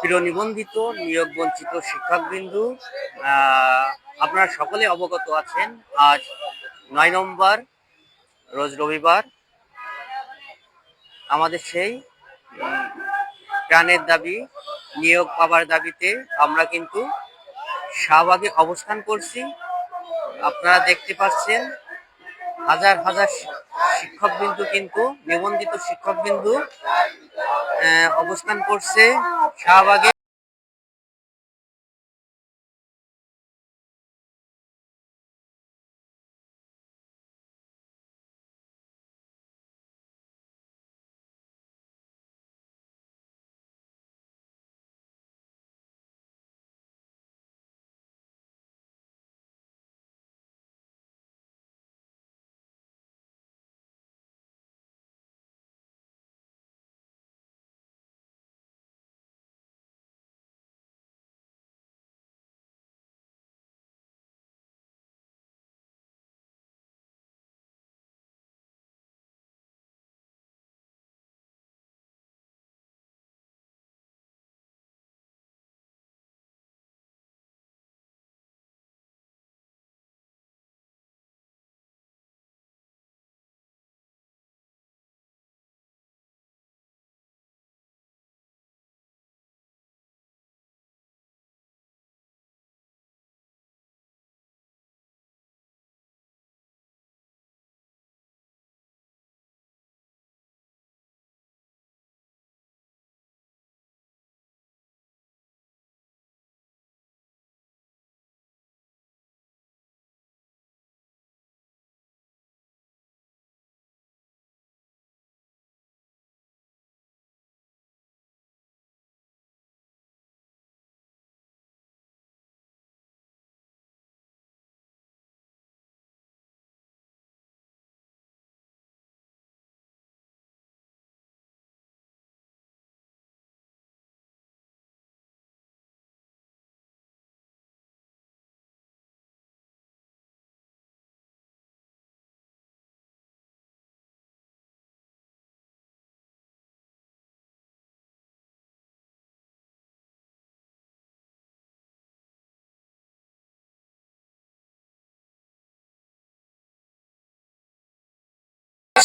প্রিয় নিবন্ধিত নিয়োগ বঞ্চিত শিক্ষকবিন্দু আপনারা সকলে অবগত আছেন, আজ নয় নম্বর, রোজ রবিবার। আমাদের সেই প্রাণের দাবি, নিয়োগ পাবার দাবিতে আমরা কিন্তু শাহবাগে অবস্থান করছি। আপনারা দেখতে পাচ্ছেন হাজার হাজার শিক্ষক বিন্দু কিন্তু নিবন্ধিত শিক্ষক বিন্দু অবস্থান করছে শাহবাগে।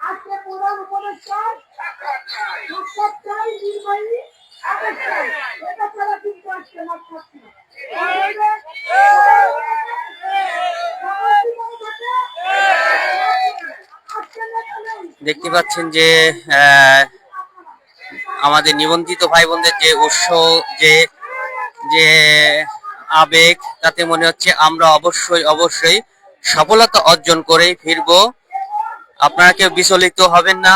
আজকে সাক্ষাৎ চাই এটা ছাড়া কিন্তু আজকে থাকছে দেখতে পাচ্ছেন যে আমাদের নিবন্ধিত ভাই বোনদের যে উৎস যে যে আবেগ, তাতে মনে হচ্ছে আমরা অবশ্যই অবশ্যই সফলতা অর্জন করেই ফিরবো। আপনারা কেউ বিচলিত হবেন না।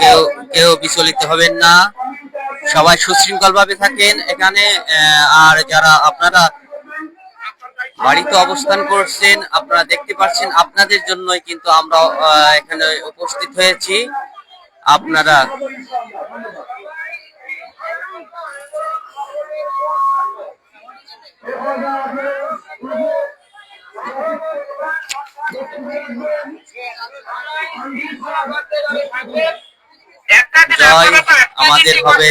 কেউ কেউ বিচলিত হবেন না। সবাই সুশৃঙ্খল ভাবে থাকেন এখানে আর যারা আপনারা বাড়িতে অবস্থান করছেন, আপনারা দেখতে পাচ্ছেন, আপনাদের জন্যই কিন্তু আমরা এখানে উপস্থিত হয়েছি। আপনারা জয় আমাদের হবে,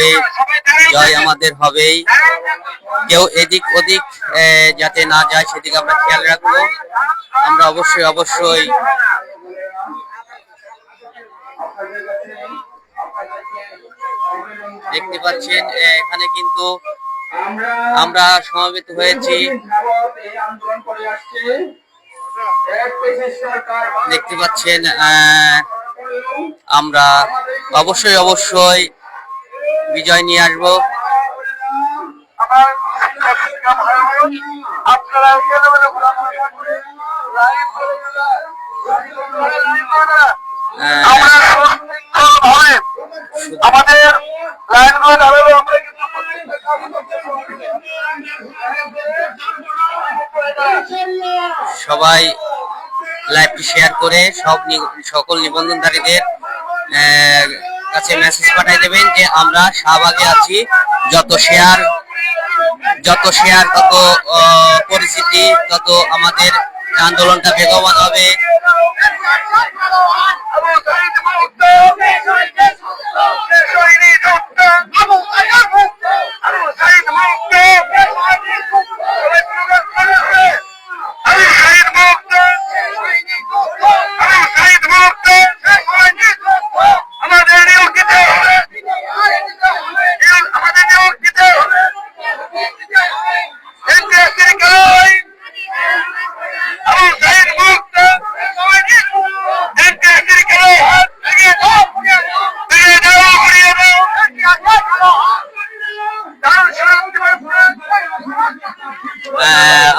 জয় আমাদের হবেই কেউ এদিক ওদিক যাতে না যায়, সেদিকে আমরা খেয়াল রাখব। আমরা অবশ্যই অবশ্যই দেখতে পাচ্ছেন এখানে কিন্তু আমরা সমবেত হয়েছি। দেখতে পাচ্ছেন আমরা অবশ্যই অবশ্যই বিজয় নিয়ে আসব। আপনারা সবাই লাইভটি শেয়ার করে সব সকল নিবন্ধনধারীদের আহ, কাছে মেসেজ পাঠিয়ে দেবেন যে আমরা শাহবাগে আছি। যত শেয়ার যত শেয়ার তত পরিচিতি তত আমাদের আন্দোলনটা বেগবান হবে।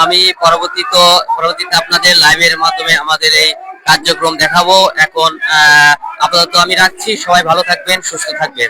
আমি পরবর্তীতে পরবর্তীতে আপনাদের লাইভের মাধ্যমে আমাদের এই কার্যক্রম দেখাবো। এখন আপাতত আমি রাখছি। সবাই ভালো থাকবেন, সুস্থ থাকবেন।